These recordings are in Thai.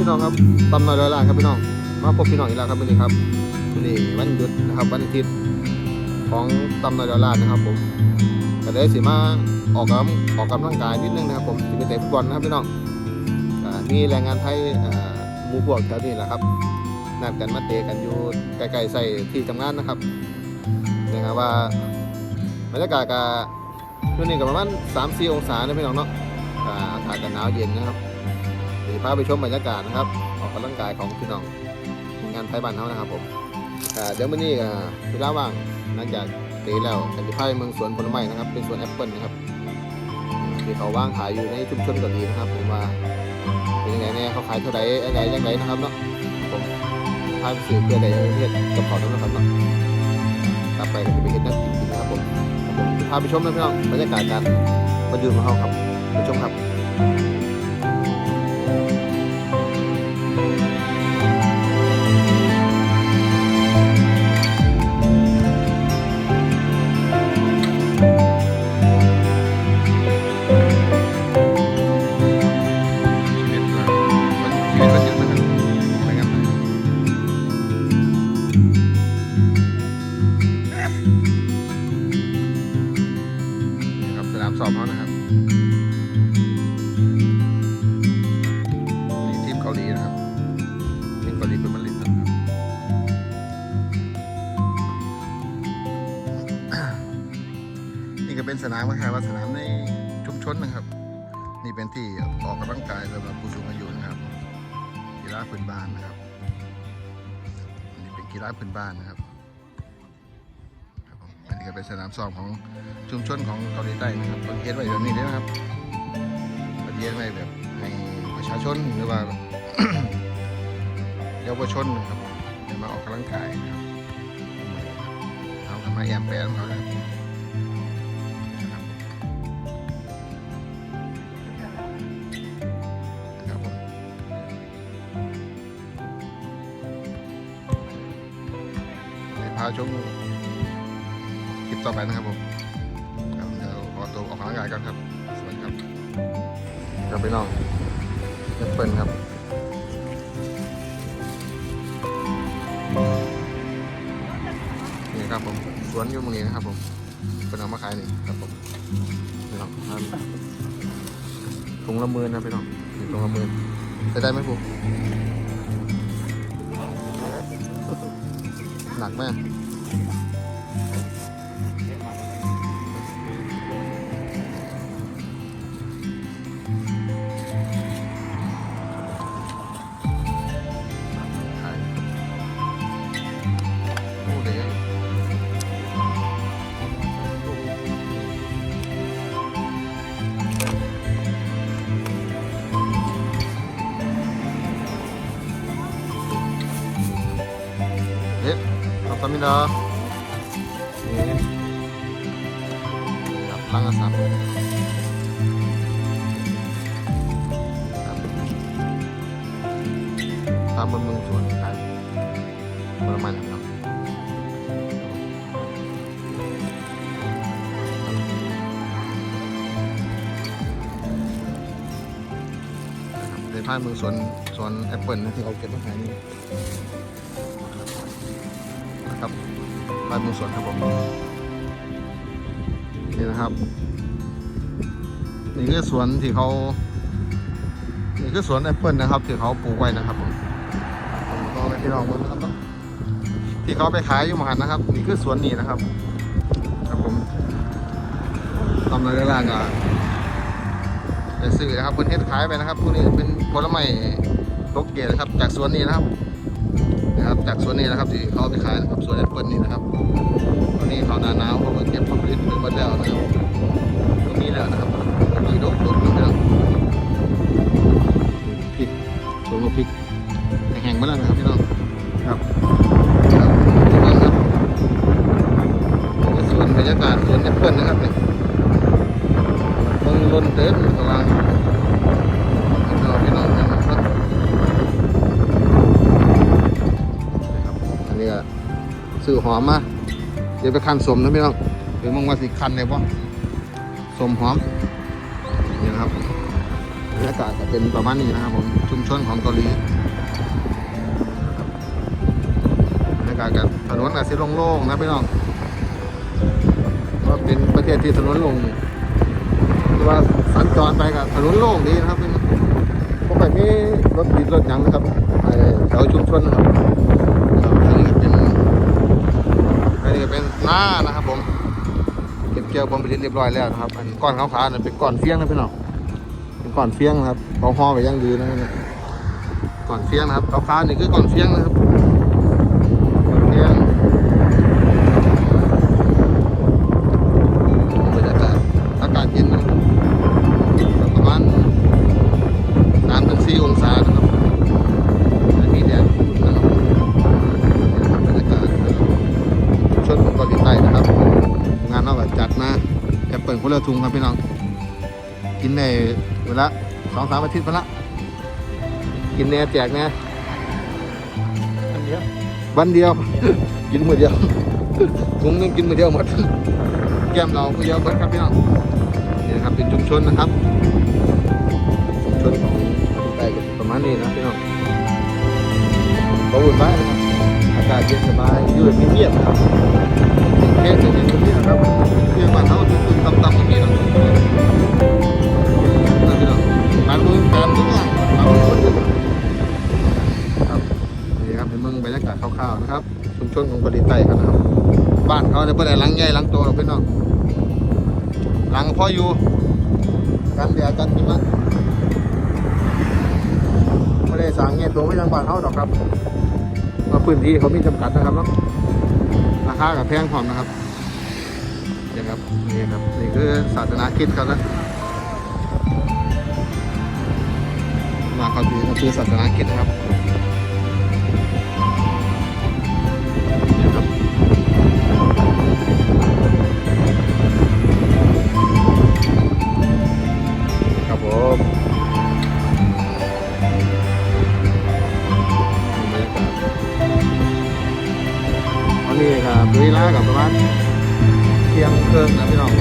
พี่น้องครับตำน้อยร้อยล้านครับพี่น้อง มาพบพี่น้องอีกแล้วครับวันนี้ครับวันนี้วันหยุดนะครับวันอาทิตย์ของตำน้อยร้อยล้านนะครับ ผมก็เลยสิมาออกกำออกกำลังกายนิดนึงนะครับ ผมสิไปเตะฟุตบอลนะครับพี่น้องอ่ามีแรงงานไทยหมู่พวกแถวนี้แหละครับนัดกันมาเตะกันอยู่ใกล้ๆใส่ที่ทำงานนะครับนะครับว่าบรรยากาศก็ช่วงนี้ก็ประมาณ3-4องศาเนะพี่น้องเนาะอาอากาศก็หนาวเย็นนะครับ เดี๋ยวพาไปชมบรรยากาศนะครับ ออกกำลังกายของพี่น้องงานไทยบ้านเขานะครับผมเดี๋ยวมื้อนี้อ่าเวลาว่างหลังจากเตะแล้วกันจะพาไปเมืองสวนผลไม้นะครับ เป็นสวนแอปเปิลนะครับที่เขาว่างขายอยู่ในชุมชนกาหลีนะครับผมว่าเป็นยังไงเนี่ยเขาขายเท่าไหร่อะไรยังไงนะครับเนาะผมพาไปซื้อเพื่อได้เฮ็ดกับเขาด้วยนะครับเนาะกลับไปก็จะไปเฮ็ดนั่งกินนะครับผมผมพาไปชมนะพี่น้องบรรยากาศการมาดื่มของเขาครับไปชมครับ สนามคล้ายๆว่าสนามในชุมชนนะครับ นี่เป็นที่ออกกำลังกายสำหรับผู้สูงอายุนะครับ กีฬาพื้นบ้านนะครับนนี้เป็นกีฬาพื้นบ้านนะครับอันนี้ก็เป็นสนามซ้อมของชุมชนของเกาหลีใต้นะครับประเทไว้แบบนี้เลยนะครับประเทไว้แบบให้ประชาชนหรือว่าเยาวชนนะครับมาออกกำลังกายนะครับเอากันมาแอมแปมเขานะครับ พาชมคลิปต่อไปนะครับผมครับเดี๋ยวขอตัวออกกำลังกายกันครับ สวัสดีครับครับพี่น้องแอปเปิลครับนี่ครับผมสวนอยู่ตรงนี้นะครับผมเป็นเอามาขายนี่ครับผมพี่น้องอันถุงละหมื่นนะพี่น้องนี่ถุงละหมื่นใช้ได้ไหมครู หนักมาก ขอบคุณมิดานี่ครับลังอาสามครับตามเมืองสวนขายผลไม้นะครับในภาคเมืองสวนสวนแอปเปิลนะที่เขาเก็บมาขายนี่ ครับภาคเมืองสวนครับผมนี่นะครับนี่คือสวนที่เขานี่คือสวนแอปเปิลนะครับที่เขาปลูกไว้นะครับผมผมก็ไปที่ลองดูนะครับที่เขาไปขายอยู่มหันนะครับ นี่คือสวนนี้นะครับ ครับผมทำในเรื่องอะไปซื้อนะครับเพิ่นเฮ็ดขายไปนะครับพวกนี้เป็นผลไม้ตกเกตนะครับ จากสวนนี้นะครับ นะครับจากสวนนี้นะครับที่เขาไปขายนะครับสวนแอปเปิลนี่นะครับตอนนี้เขาหนาหนาวเขาเก็บผลผลิตไปหมดแล้วนะครับตรงนี้แล้วนะครับมีดกดกนะครับ ซื้อหอมมาเดี๋ยวไปคันสมนะพี่น้องเดี๋ยวมึงว่าสิคันเลยปะสมหอมนี่นะครับรรยากาศจะเป็นประมาณนี้นะครับผมชุมชนของเกาหลีบรรยากาศกับถนนอาจจะโล่งๆนะพี่น้องเพราะเป็นประเทศที่ถนนลงหรือว่าสัญจรไปกับถนนโล่งดีนะครับเป็นพวกแบบนี้รถติดรถยังนะครับไอ้แถวชุมชนนะครับอันนี้ก็เป็นอันนี้ก็เป็น หน้านะครับผมเก็บเกี่ยวบอมไปเรียบร้อยแล้วนะครับ อันก้อนขาวๆนั่นเป็นก้อนเฟี้ยงนะพี่น้องเป็นก้อนเฟี้ยงนะครับเขาห่อไปยังดีนะก้อนเฟี้ยงนะครับขาวๆนี่คือก้อนเฟี้ยงนะครับ ชนของเกาหลีใต้นะครับ งานนอกก็จัดนะแอปเปิลคนละถุงครับพี่น้อง กินในเวลาสองสามอาทิตย์ไปละ กินแน่แจกแน่อันเดียววันเดียว กินมือเดียวถุงหนึงกินมือเดียวหมดแก้มเรามือเดียวหมดครับพี่น้องนี่นะครับเป็นชุมชนนะครับชุมชนของประเทศไทยก็ประมาณนี้นะพี่น้องบอุ่นมากนะครับอากาศเย็นสบายอยู่แบบเงียบๆครับแค่เสียงอย่างนี้นะครับเรียกว่าเขาตุ้มๆต่ำๆอย่างนี้นะนั่น้องการเมืองการทุกอย่างเราเป็นคนอครับนี่ครับเป็นเมืองบรรยากาศคร่าวๆนะครับชุมชนของประเทศไทยครับนะครับ บ้านเขาเนี่ยเป็นหลังใหญ่หลังโตหรอกพี่น้องหลังพ่ออยู่กันแดดกันใช่ไหมไม่ได้สั่งเงี้ยตัวไม่ทางบ้านเขาหรอกครับ เพราะพื้นที่เขามีจำกัดนะครับเนาะราคากับแพงพร้อมนะครับนี่ครับนี่ครับนี่คือศาสนาคิดเขานะมาเขาถือเขาถือศาสนาคิดนะครับนี่ครับครับผม กับประมาณเที่ยงครึ่งนะพี่น้อง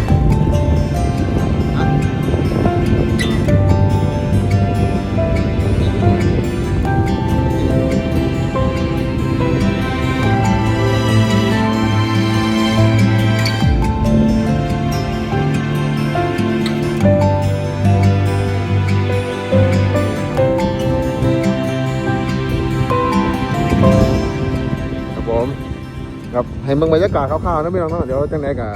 ให้เมืองบรรยากาศคร่าวๆนะพี่น้องเนาะเดี๋ยวจังไหนกะ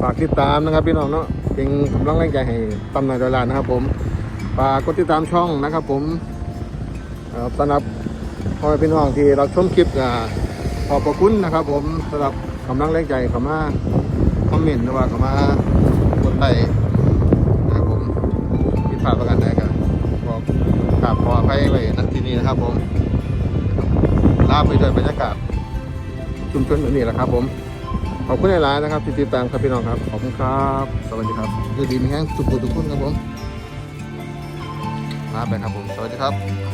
ฝากติดตามนะครับพี่น้องเนาะเป็นกำลังแรงใจให้ตำนานดอยลานนะครับ ผมฝากกดติดตามช่องนะครับ ผมสำหรับพ่อพี่น้องที่เราชมคลิปอ่าขอบพระคุณนะครับ ผมสำหรับกำลังแรงใจเข้ามาคอมเมนต์หรือว่าเข้ามากดไลค์นะครับผมผิดพลาดประการใดก็บอกกราบขออภัยไว้ณที่นี้นะครับ ผม ลาไปด้วยบรรยากาศชุมชนแบบนี้แหละครับ ผมขอบคุณหลายๆนะครับที่ติดตามครับพี่น้องครับขอบคุณครับ สวัสดีครับดูดีมีแห้งสุขุทุกคนครับผมลาไปครับผม สวัสดีครับ